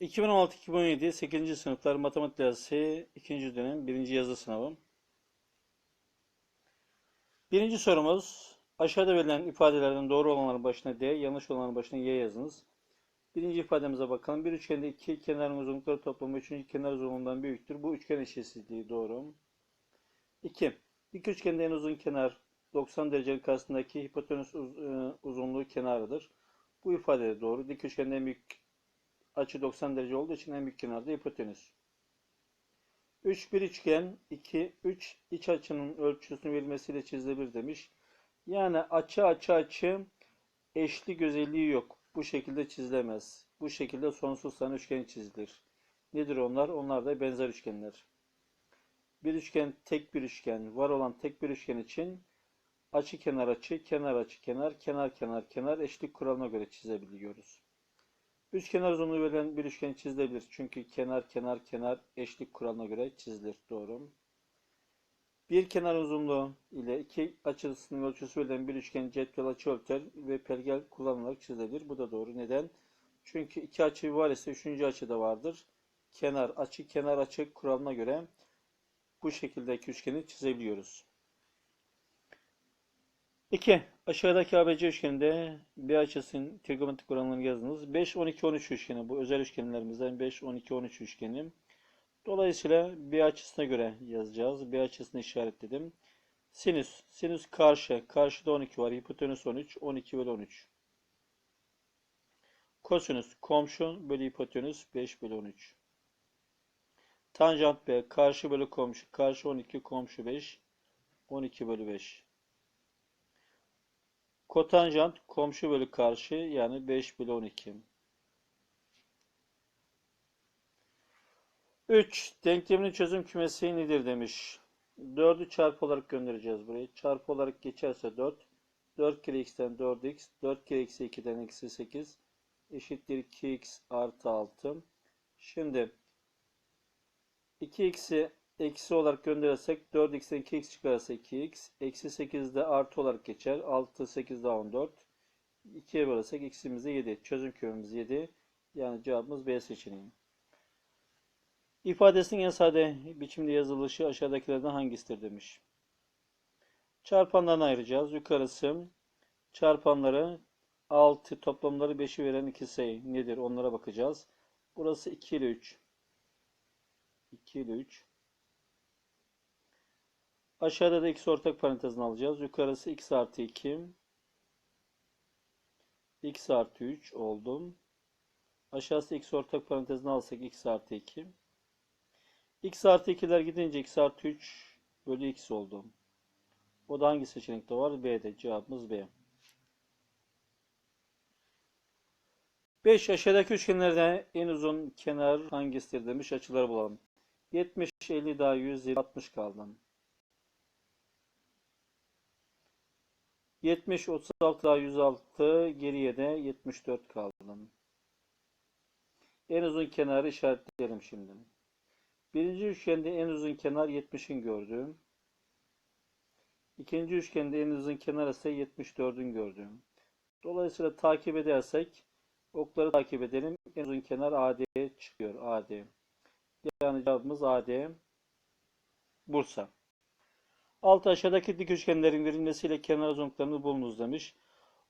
2016-2017 8. sınıflar matematik dersi 2. dönem 1. yazı sınavı. Birinci sorumuz aşağıda verilen ifadelerden doğru olanların başına D, yanlış olanların başına Y yazınız. Birinci ifademize bakalım. Bir üçgende iki kenarın uzunlukları toplamı üçüncü kenar uzunluğundan büyüktür. Bu üçgen eşitsizliği doğru. 2. Dik üçgende en uzun kenar 90 derecenin karşısındaki hipotenüs e, uzunluğu kenarıdır. Bu ifade de doğru. Dik üçgende en büyük açı 90 derece olduğu için en büyük kenarda hipotenüs. 3 bir üçgen 2 3 iç açının ölçüsünün verilmesiyle çizilebilir demiş. Yani açı açı açı eşlik özelliği yok. Bu şekilde çizilemez. Bu şekilde sonsuz tane üçgen çizilir. Nedir onlar? Onlar da benzer üçgenler. Bir üçgen tek bir üçgen. Var olan tek bir üçgen için açı kenar açı, kenar açı kenar, kenar kenar kenar eşlik kuralına göre çizebiliyoruz. Üçkenar uzunluğu verilen bir üçgen çizilebilir. Çünkü kenar kenar kenar eşlik kuralına göre çizilir. Doğru. Bir kenar uzunluğu ile iki açısının ölçüsü verilen bir üçgen cetvel açı ölçer ve pergel kullanılarak çizilebilir. Bu da doğru. Neden? Çünkü iki açı var ise üçüncü açı da vardır. Kenar açı kenar açı kuralına göre bu şekildeki üçgeni çizebiliyoruz. 2. Aşağıdaki ABC üçgeninde bir açısının trigonometrik oranlarını yazınız. 5, 12, 13 üçgeni bu özel üçgenlerimizden 5, 12, 13 üçgeni. Dolayısıyla bir açısına göre yazacağız. Bir açısını işaretledim. Sinüs. Sinüs karşı. Karşıda 12 var. Hipotenüs 13. 12 bölü 13. Kosinüs. Komşu bölü hipotenüs 5 bölü 13. Tanjant B. Karşı bölü komşu. Karşı 12. Komşu 5. 12 bölü 5. Kotanjant komşu bölü karşı yani 5 bölü 12. 3. Denkleminin çözüm kümesi nedir demiş. 4'ü çarpı olarak göndereceğiz burayı. Çarpı olarak geçerse 4. 4 kere x'ten 4x. 4 kere eksi 2'den eksi 8. Eşittir 2x artı 6. Şimdi 2x'i eksi olarak gönderirsek 4x'ten 2x çıkarsa 2x. Eksi 8 de artı olarak geçer. 6, 8 daha 14. 2'ye bölersek x'imiz de 7. Çözüm kümemiz 7. Yani cevabımız B seçeneği. İfadesinin en sade biçimde yazılışı aşağıdakilerden hangisidir demiş. Çarpanlarını ayıracağız. Yukarısı çarpanları 6 toplamları 5'i veren iki sayı nedir onlara bakacağız. Burası 2 ile 3. 2 ile 3. Aşağıda da x ortak parantezini alacağız. Yukarısı x artı 2. x artı 3 oldum. Aşağısı x ortak parantezini alsak x artı 2. x artı 2'ler gidince x artı 3 bölü x oldu. O da hangi seçenekte var? B'de. Cevabımız B. 5. Aşağıdaki üçgenlerde en uzun kenar hangisidir demiş. Açıları bulalım. 70, 50 daha 100, 60 kaldı. 70, 36 daha 106, geriye de 74 kaldı. En uzun kenarı işaretleyelim şimdi. Birinci üçgende en uzun kenar 70'in gördüğüm. İkinci üçgende en uzun kenar ise 74'ün gördüğüm. Dolayısıyla takip edersek okları takip edelim. En uzun kenar AD çıkıyor. AD. Yani cevabımız AD. Bursa. Alt aşağıdaki dik üçgenlerin verilmesiyle kenar uzunluklarını bulunuz demiş.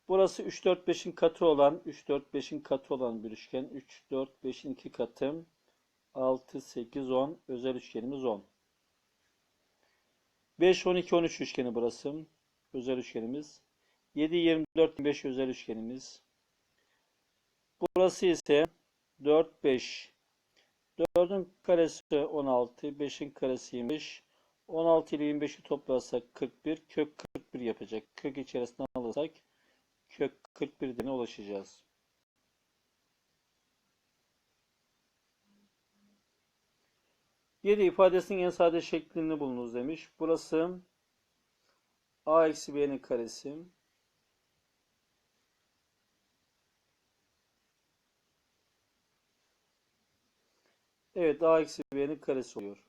Burası 3, 4, 5'in katı olan, 3, 4, 5'in katı olan bir üçgen. 3, 4, 5'in 2 katı. 6, 8, 10. Özel üçgenimiz 10. 5, 12, 13 üçgeni burası. Özel üçgenimiz. 7, 24, 5 özel üçgenimiz. Burası ise 4, 5. 4'ün karesi 16, 5'in karesi 25. 16 ile 25'i toplarsak 41, kök 41 yapacak. Kök içerisine alırsak kök 41'den ulaşacağız. Yedi ifadesinin en sade şeklini bulunuz demiş. Burası a eksi b'nin karesi. Evet a eksi b'nin karesi oluyor.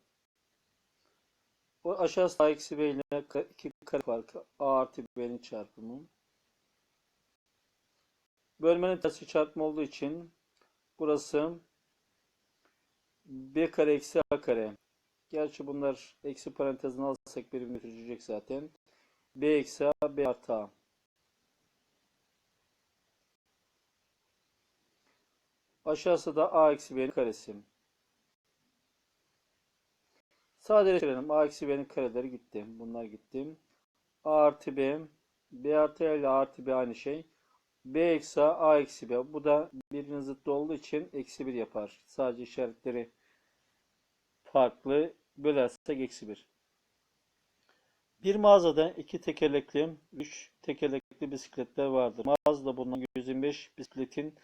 O aşağısı a eksi b ile 2 kare farkı a artı b'nin çarpımı. Bölmenin tersi çarpma olduğu için burası b kare eksi a kare. Gerçi bunlar eksi parantezine alırsak birbirini götürecek zaten. b eksi a, b artı a. Aşağısı da a eksi b'nin karesi. Sadeleştirelim. a eksi b'nin kareleri gitti. Bunlar gitti. a artı b, b artı a ile a artı b aynı şey. b eksi a, a eksi b. Bu da birbirinin zıttı olduğu için eksi 1 yapar. Sadece işaretleri farklı. Bölersek eksi 1. Bir mağazada iki tekerlekli, üç tekerlekli bisikletler vardır. Mağazada bulunan 125 bisikletin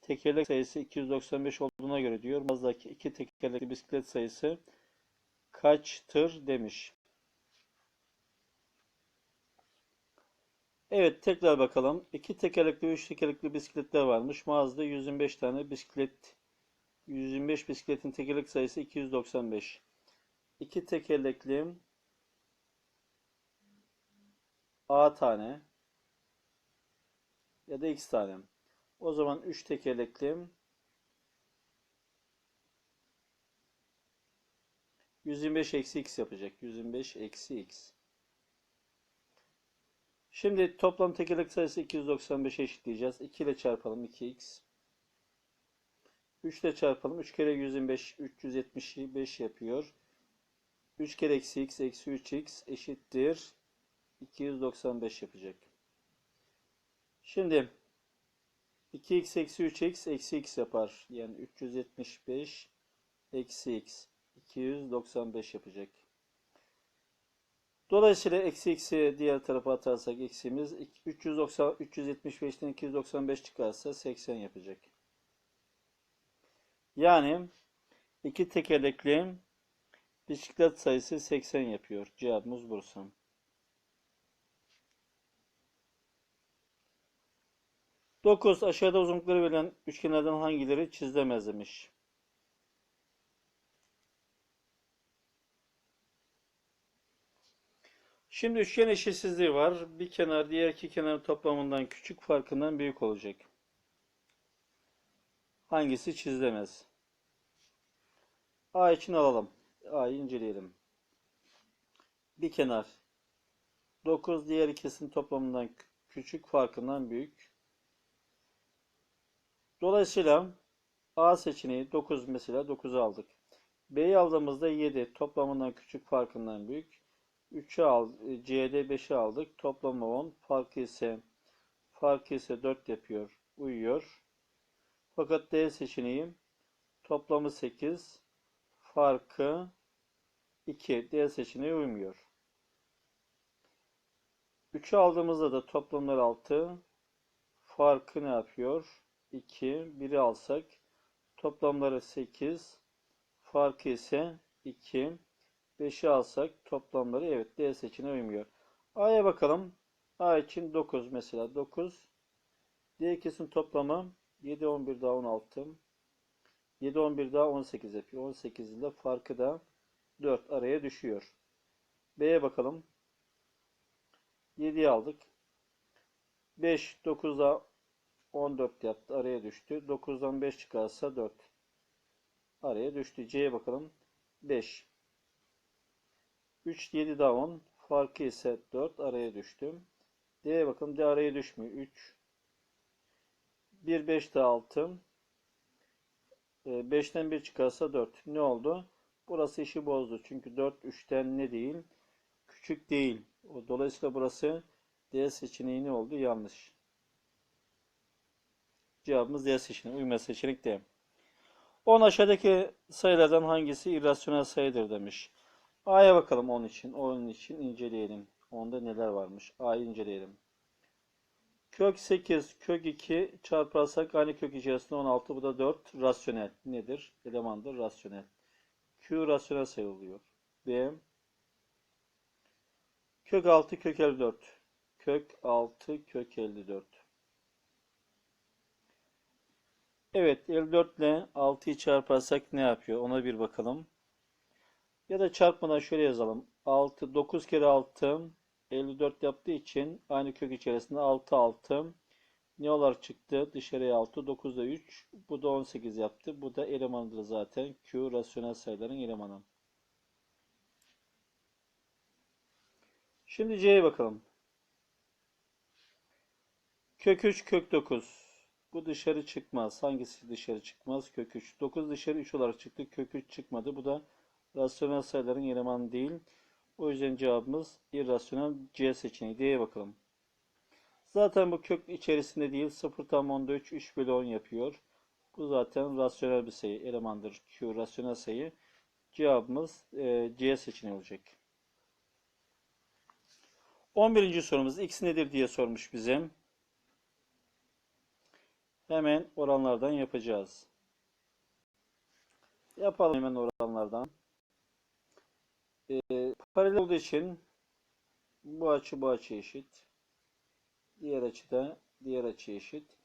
tekerlek sayısı 295 olduğuna göre diyor. Mağazadaki iki tekerlekli bisiklet sayısı kaçtır demiş. Evet tekrar bakalım. İki tekerlekli ve üç tekerlekli bisikletler varmış. Mağazada 125 tane bisiklet 125 bisikletin tekerlek sayısı 295. İki tekerlekli A tane ya da X tane. O zaman 3 tekerlekli 125 eksi X yapacak. 125 eksi X. Şimdi toplam tekerlek sayısı 295 eşitleyeceğiz. 2 ile çarpalım 2x. 3 ile çarpalım. 3 kere 125 375 yapıyor. 3 kere eksi x eksi 3x eşittir. 295 yapacak. Şimdi 2x eksi 3x eksi x yapar. Yani 375 eksi x 295 yapacak. Dolayısıyla eksi x'i diğer tarafa atarsak eksimiz 390 375'ten 295 çıkarsa 80 yapacak. Yani iki tekerlekli bisiklet sayısı 80 yapıyor. Cevabımız burası. Dokuz aşağıda uzunlukları verilen üçgenlerden hangileri çizilemez demiş. Şimdi üçgen eşitsizliği var. Bir kenar diğer iki kenarın toplamından küçük farkından büyük olacak. Hangisi çizilemez? A için alalım. A'yı inceleyelim. Bir kenar 9 diğer ikisinin toplamından küçük farkından büyük. Dolayısıyla A seçeneği 9 mesela 9'u aldık. B'yi aldığımızda 7 toplamından küçük farkından büyük. 3'ü al, C'de 5'i aldık. Toplamı 10. Farkı ise farkı ise 4 yapıyor. Uyuyor. Fakat D seçeneği toplamı 8. Farkı 2. D seçeneği uymuyor. 3'ü aldığımızda da toplamları 6. Farkı ne yapıyor? 2. 1'i alsak toplamları 8. Farkı ise 2. 5'i alsak toplamları evet D seçeneği uymuyor. A'ya bakalım. A için 9 mesela 9. D ikisinin toplamı 7 11 daha 16. 7 11 daha 18 yapıyor. 18 ile farkı da 4 araya düşüyor. B'ye bakalım. 7'yi aldık. 5 9 daha 14 yaptı. Araya düştü. 9'dan 5 çıkarsa 4. Araya düştü. C'ye bakalım. 5 3, 7 daha 10. Farkı ise 4. Araya düştüm. D'ye bakın. D araya düşmüyor. 3. 1, 5 daha 6. 5'ten 1 çıkarsa 4. Ne oldu? Burası işi bozdu. Çünkü 4 3'ten ne değil? Küçük değil. Dolayısıyla burası D seçeneği ne oldu? Yanlış. Cevabımız D seçeneği. Uyma seçenek D. 10 aşağıdaki sayılardan hangisi irrasyonel sayıdır demiş. A'ya bakalım onun için. Onun için inceleyelim. Onda neler varmış. A'yı inceleyelim. Kök 8, kök 2 çarparsak aynı kök içerisinde 16. Bu da 4. Rasyonel. Nedir? Elemandır. Rasyonel. Q rasyonel sayı oluyor. B kök 6 kök 54. Kök 6 kök 54. Evet 54 ile 6'yı çarparsak ne yapıyor? Ona bir bakalım. Ya da çarpmadan şöyle yazalım. 6, 9 kere 6 54 yaptığı için aynı kök içerisinde 6, 6, Ne olarak çıktı? Dışarıya 6, 9 da 3. Bu da 18 yaptı. Bu da elemanıdır zaten. Q rasyonel sayıların elemanı. Şimdi C'ye bakalım. Kök 3, kök 9. Bu dışarı çıkmaz. Hangisi dışarı çıkmaz? Kök 3. 9 dışarı 3 olarak çıktı. Kök 3 çıkmadı. Bu da rasyonel sayıların elemanı değil. O yüzden cevabımız irrasyonel C seçeneği. D'ye bakalım. Zaten bu kök içerisinde değil. 0 tam 10'da 3, 3 bölü 10 yapıyor. Bu zaten rasyonel bir sayı. Elemandır. Q rasyonel sayı. Cevabımız e, C seçeneği olacak. 11. sorumuz x nedir diye sormuş bize. Hemen oranlardan yapacağız. Yapalım hemen oranlardan. Ee, paralel olduğu için bu açı bu açı eşit. Diğer açı da diğer açı eşit.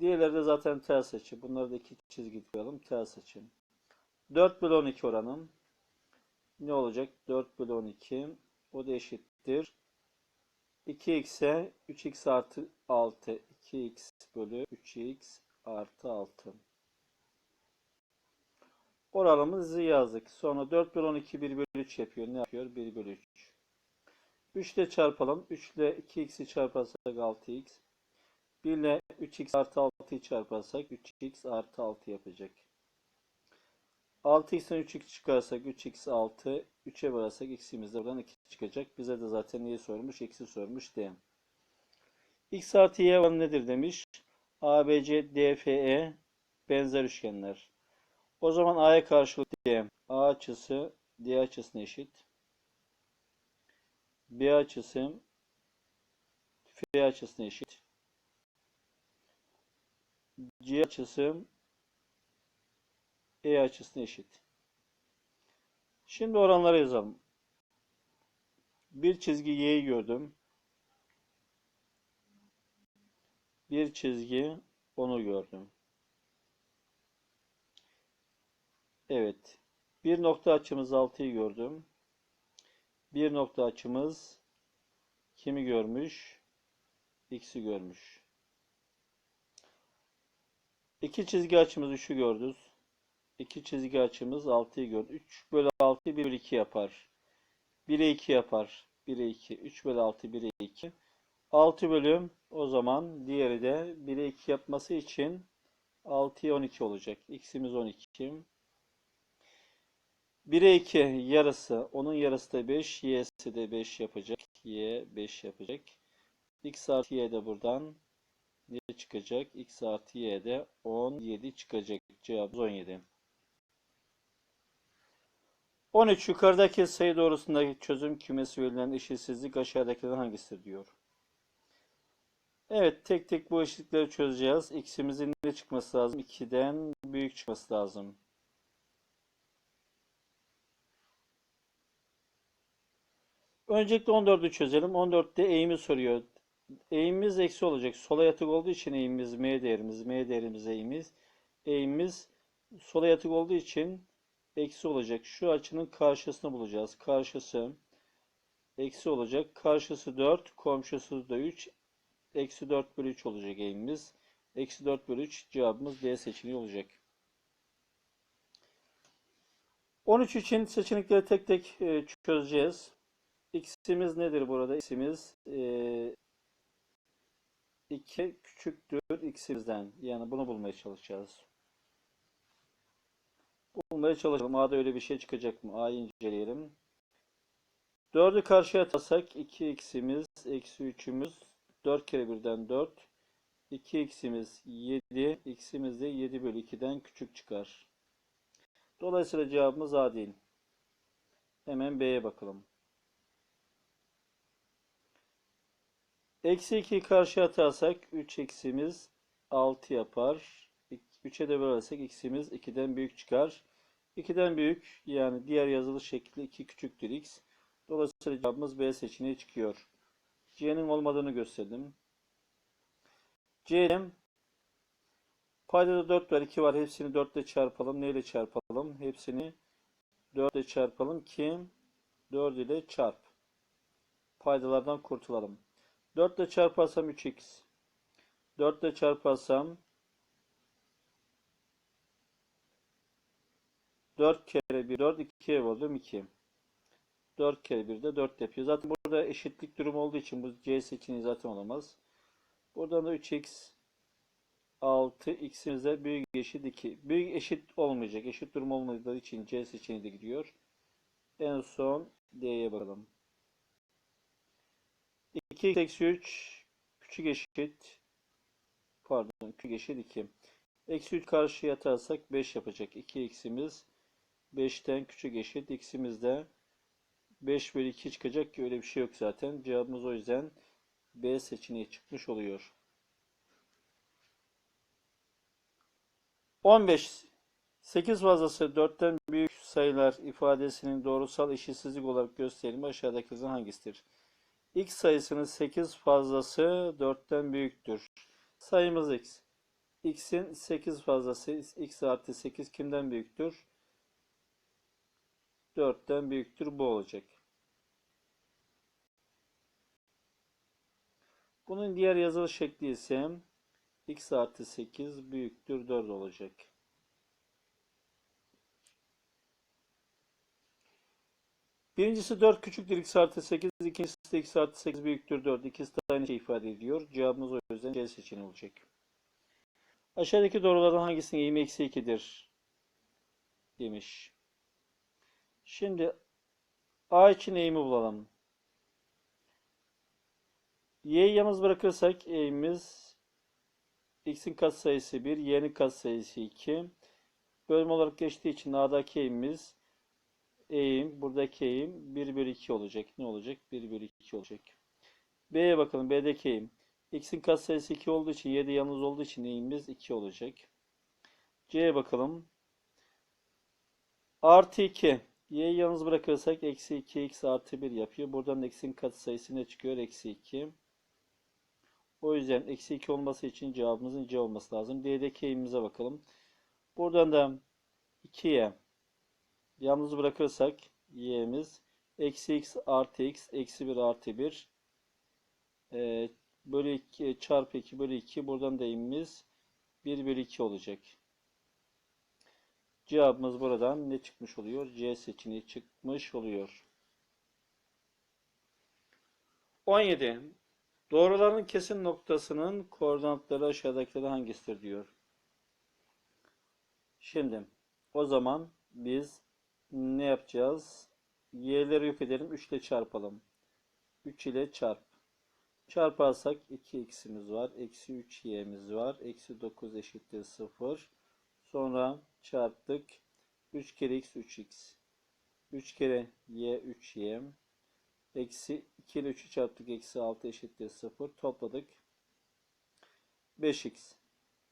Diğerleri de zaten ters açı. Bunları da iki çizgi koyalım. Ters açı. 4 bölü 12 oranım. Ne olacak? 4 bölü 12. O da eşittir. 2x'e 3x artı 6. 2x bölü 3x artı 6. Oranımızı yazdık. Sonra 4 bölü 12 1 bölü 3 yapıyor. Ne yapıyor? 1 bölü 3. 3 ile çarpalım. 3 ile 2x'i çarparsak 6x. 1 ile 3x artı 6'yı çarparsak 3x artı 6 yapacak. 6x'ten 3x çıkarsak 3x 6. 3'e bölersek x'imiz de buradan 2 çıkacak. Bize de zaten neyi sormuş? X'i sormuş diye. X artı Y oranı nedir demiş. ABC, DFE benzer üçgenler. O zaman A'ya karşılık D. A açısı D açısına eşit. B açısı F açısına eşit. C açısı E açısına eşit. Şimdi oranları yazalım. Bir çizgi Y'yi gördüm. Bir çizgi onu gördüm. Evet. Bir nokta açımız 6'yı gördüm. Bir nokta açımız kimi görmüş? X'i görmüş. İki çizgi açımız 3'ü gördük. İki çizgi açımız 6'yı gördük. 3 bölü 6 1 bölü 2 yapar. 1'e 2 yapar. 1'e 2. 3 bölü 6 1'e 2. 6 bölüm o zaman diğeri de 1'e 2 yapması için 6'ya 12 olacak. X'imiz 12. 1'e 2 yarısı. Onun yarısı da 5. Y'si de 5 yapacak. Y 5 yapacak. X artı Y de buradan ne çıkacak? X artı Y de 17 çıkacak. Cevabımız 17. 13 yukarıdaki sayı doğrusundaki çözüm kümesi verilen eşitsizlik aşağıdakilerden hangisidir diyor. Evet tek tek bu eşitlikleri çözeceğiz. X'imizin ne çıkması lazım? 2'den büyük çıkması lazım. Öncelikle 14'ü çözelim. 14'te eğimi soruyor. Eğimimiz eksi olacak. Sola yatık olduğu için eğimimiz m değerimiz. M değerimiz eğimimiz. Eğimimiz sola yatık olduğu için eksi olacak. Şu açının karşısını bulacağız. Karşısı eksi olacak. Karşısı 4, komşusu da 3. Eksi 4 bölü 3 olacak eğimimiz. Eksi 4 bölü 3 cevabımız D seçeneği olacak. 13 için seçenekleri tek tek e, çözeceğiz. X'imiz nedir burada? X'imiz e, 2 küçüktür X'imizden. Yani bunu bulmaya çalışacağız. Bulmaya çalışalım. A'da öyle bir şey çıkacak mı? A'yı inceleyelim. 4'ü karşıya atarsak 2x'imiz eksi 3'ümüz 4 kere birden 4. 2x'imiz 7. x'imiz de 7 bölü 2'den küçük çıkar. Dolayısıyla cevabımız A değil. Hemen B'ye bakalım. Eksi 2'yi karşıya atarsak 3 x'imiz 6 yapar. 3'e de bölersek x'imiz 2'den büyük çıkar. 2'den büyük yani diğer yazılı şekli 2 küçüktür x. Dolayısıyla cevabımız B seçeneği çıkıyor. C'nin olmadığını gösterdim. C'nin paydada 4 var 2 var. Hepsini 4 ile çarpalım. Ne ile çarpalım? Hepsini 4 ile çarpalım ki 4 ile çarp. Paydalardan kurtulalım. 4 ile çarparsam 3x. 4 ile çarparsam 4 kere 1 4 2'ye böldüm 2. 4 kere 1 de 4 yapıyor. Zaten burada eşitlik durumu olduğu için bu C seçeneği zaten olamaz. Buradan da 3x 6 x'imize büyük eşit 2. Büyük eşit olmayacak. Eşit durum olmadığı için C seçeneği de gidiyor. En son D'ye bakalım. 2 eksi 3 küçük eşit pardon küçük eşit 2. Eksi 3 karşıya atarsak 5 yapacak. 2 x'imiz 5'ten küçük eşit. x'imiz de 5 bölü 2 çıkacak ki öyle bir şey yok zaten. Cevabımız o yüzden B seçeneği çıkmış oluyor. 15. 8 fazlası 4'ten büyük sayılar ifadesinin doğrusal eşitsizlik olarak gösterilme aşağıdakilerden hangisidir? X sayısının 8 fazlası 4'ten büyüktür. Sayımız x. x'in 8 fazlası x artı 8 kimden büyüktür? 4'ten büyüktür. Bu olacak. Bunun diğer yazılı şekli ise x artı 8 büyüktür 4 olacak. Birincisi 4 küçüktür x artı 8, ikincisi de x artı 8 büyüktür 4. İkisi de aynı şey ifade ediyor. Cevabımız o yüzden C seçeneği olacak. Aşağıdaki doğrulardan hangisinin eğimi eksi 2'dir? Demiş. Şimdi A için eğimi bulalım. Y'yi yalnız bırakırsak eğimimiz x'in katsayısı 1, y'nin katsayısı 2. Bölüm olarak geçtiği için A'daki eğimimiz eğim, buradaki eğim 1 bölü 2 olacak. Ne olacak? 1 bölü 2 olacak. B'ye bakalım. B'deki eğim. X'in katsayısı 2 olduğu için, y'de yalnız olduğu için eğimimiz 2 olacak. C'ye bakalım. Artı 2. Y'yi yalnız bırakırsak eksi 2x artı 1 yapıyor. Buradan x'in katsayısı ne çıkıyor? Eksi 2. O yüzden eksi 2 olması için cevabımızın C olması lazım. D'deki eğimimize bakalım. Buradan da 2'ye yalnız bırakırsak y'miz eksi x artı x eksi 1 artı 1 e, bölü 2 çarpı 2 bölü 2 buradan da eğimimiz 1 bölü 2 olacak. Cevabımız buradan ne çıkmış oluyor? C seçeneği çıkmış oluyor. 17. Doğruların kesim noktasının koordinatları aşağıdakilerden hangisidir diyor. Şimdi o zaman biz ne yapacağız? Y'leri yok edelim. 3 ile çarpalım. 3 ile çarp. Çarparsak 2x'imiz var. Eksi 3y'miz var. Eksi 9 eşittir 0. Sonra çarptık. 3 kere x 3x. 3 kere y 3y. Eksi 2 ile 3'ü çarptık. Eksi 6 eşittir 0. Topladık. 5x.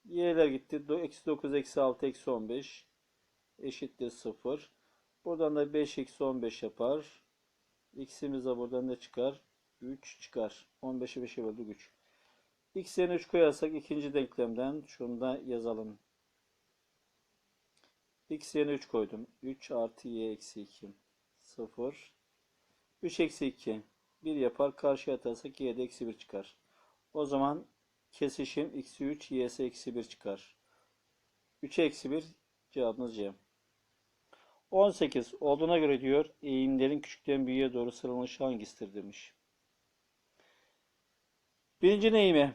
Y'ler gitti. Eksi 9 eksi 6 eksi 15 eşittir 0. Buradan da 5 eksi 15 yapar. X'imiz de buradan ne çıkar? 3 çıkar. 15'e 5'e böldük 3. X yerine 3 koyarsak ikinci denklemden şunu da yazalım. X yerine 3 koydum. 3 artı y eksi 2. 0. 3 eksi 2. 1 yapar. Karşıya atarsak y'de eksi 1 çıkar. O zaman kesişim eksi 3 y'si eksi 1 çıkar. 3 eksi 1 cevabımız C. 18 olduğuna göre diyor eğimlerin küçükten büyüğe doğru sıralanışı hangisidir demiş. Birinci eğimi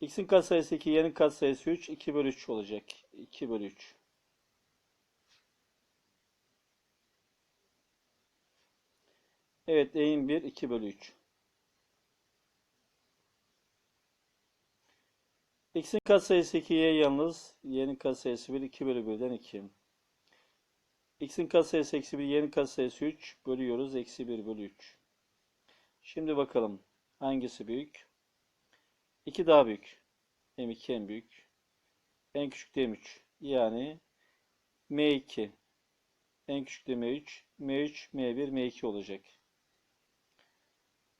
x'in katsayısı 2, y'nin katsayısı 3, 2 bölü 3 olacak. 2 bölü 3. Evet eğim 1, 2 bölü 3. x'in katsayısı 2, y yalnız, y'nin katsayısı 1, 2 bölü 1'den 2. X'in katsayısı eksi 1, y'nin katsayısı 3. Bölüyoruz. Eksi 1 bölü 3. Şimdi bakalım. Hangisi büyük? 2 daha büyük. M2 en büyük. En küçük de M3. Yani M2. En küçük de M3. M3, M1, M2 olacak.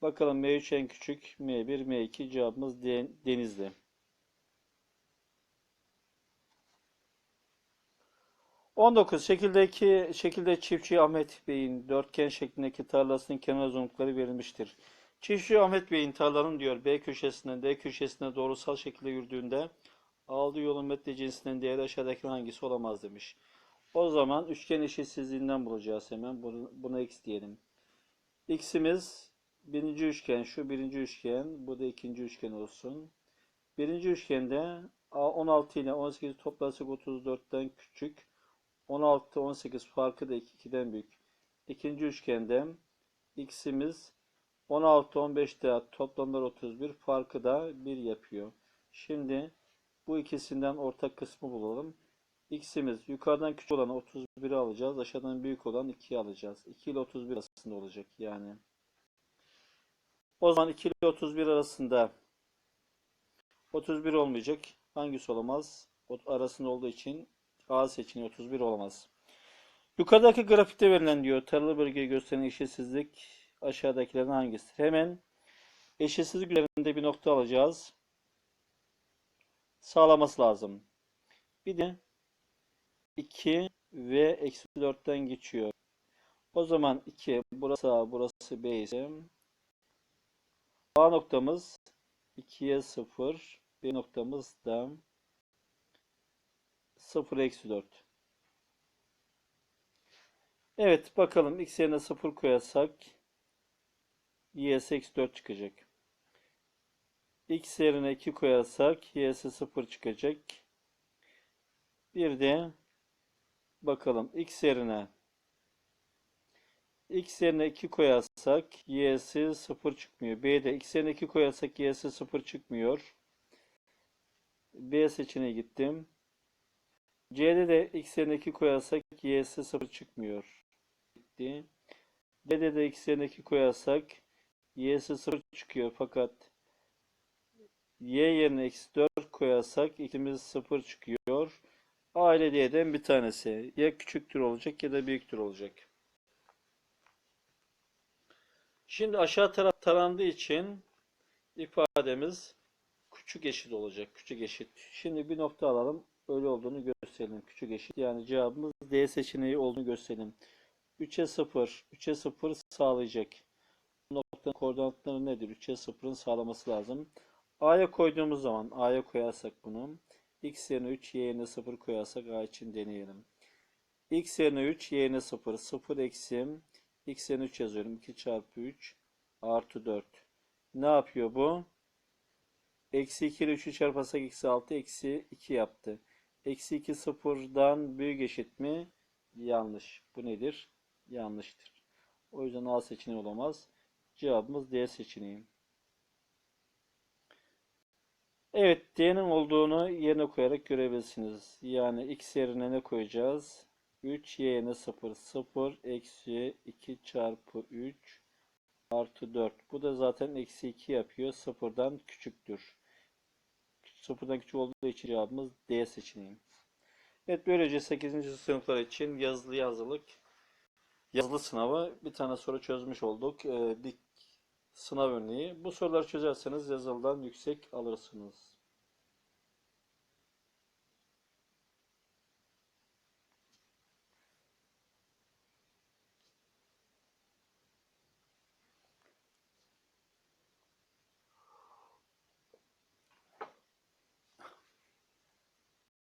Bakalım M3 en küçük. M1, M2 cevabımız Denizli. 19. Şekildeki şekilde çiftçi Ahmet Bey'in dörtgen şeklindeki tarlasının kenar uzunlukları verilmiştir. Çiftçi Ahmet Bey'in tarlanın diyor B köşesinden D köşesine doğrusal şekilde yürüdüğünde aldığı yolun metre cinsinden değeri aşağıdaki hangisi olamaz demiş. O zaman üçgen eşitsizliğinden bulacağız hemen. Bunu, buna x diyelim. X'imiz birinci üçgen, şu birinci üçgen, bu da ikinci üçgen olsun. Birinci üçgende A 16 ile 18 toplarsak 34'ten küçük. 16 18 farkı da 2'den büyük. İkinci üçgende x'imiz 16 15 de toplamlar 31 farkı da 1 yapıyor. Şimdi bu ikisinden ortak kısmı bulalım. X'imiz yukarıdan küçük olan 31'i alacağız. Aşağıdan büyük olan 2'yi alacağız. 2 ile 31 arasında olacak yani. O zaman 2 ile 31 arasında 31 olmayacak. Hangisi olamaz? O arasında olduğu için A seçeneği 31 olamaz. Yukarıdaki grafikte verilen diyor tarılı bölgeyi gösteren eşitsizlik aşağıdakilerden hangisidir? Hemen eşitsizlik üzerinde bir nokta alacağız. Sağlaması lazım. Bir de 2 ve eksi 4'ten geçiyor. O zaman 2 burası A burası B ise A noktamız 2'ye 0 B noktamız da 0 eksi 4. Evet bakalım x yerine 0 koyarsak y'si eksi 4 çıkacak. x yerine 2 koyarsak y'si 0 çıkacak. Bir de bakalım x yerine x yerine 2 koyarsak y'si 0 çıkmıyor. B'de x yerine 2 koyarsak y'si 0 çıkmıyor. B seçeneğe gittim. C'de de x yerine 2 koyarsak y'si 0 çıkmıyor. Gitti. D'de de x yerine 2 koyarsak y'si 0 çıkıyor fakat y yerine eksi 4 koyarsak x'imiz 0 çıkıyor. A ile D'den bir tanesi ya küçüktür olacak ya da büyüktür olacak. Şimdi aşağı taraf tarandığı için ifademiz küçük eşit olacak. Küçük eşit. Şimdi bir nokta alalım. Öyle olduğunu gösterelim. Küçük eşit. Yani cevabımız D seçeneği olduğunu gösterelim. 3'e 0. 3'e 0 sağlayacak. Bu noktanın koordinatları nedir? 3'e 0'ın sağlaması lazım. A'ya koyduğumuz zaman A'ya koyarsak bunu x yerine 3, y yerine 0 koyarsak A için deneyelim. x yerine 3, y yerine 0. 0 eksi x yerine 3 yazıyorum. 2 çarpı 3 artı 4. Ne yapıyor bu? Eksi 2 ile 3'ü çarparsak eksi 6 eksi 2 yaptı. Eksi 2 sıfırdan büyük eşit mi? Yanlış. Bu nedir? Yanlıştır. O yüzden A seçeneği olamaz. Cevabımız D seçeneği. Evet, D'nin olduğunu yerine koyarak görebilirsiniz. Yani x yerine ne koyacağız? 3 y yerine 0. 0 eksi 2 çarpı 3 artı 4. Bu da zaten eksi 2 yapıyor. Sıfırdan küçüktür. Sıfırdan küçük olduğu için cevabımız D seçeneği. Evet böylece 8. sınıflar için yazılı yazılık yazılı sınavı bir tane soru çözmüş olduk. Ee, dik sınav örneği. Bu soruları çözerseniz yazılıdan yüksek alırsınız.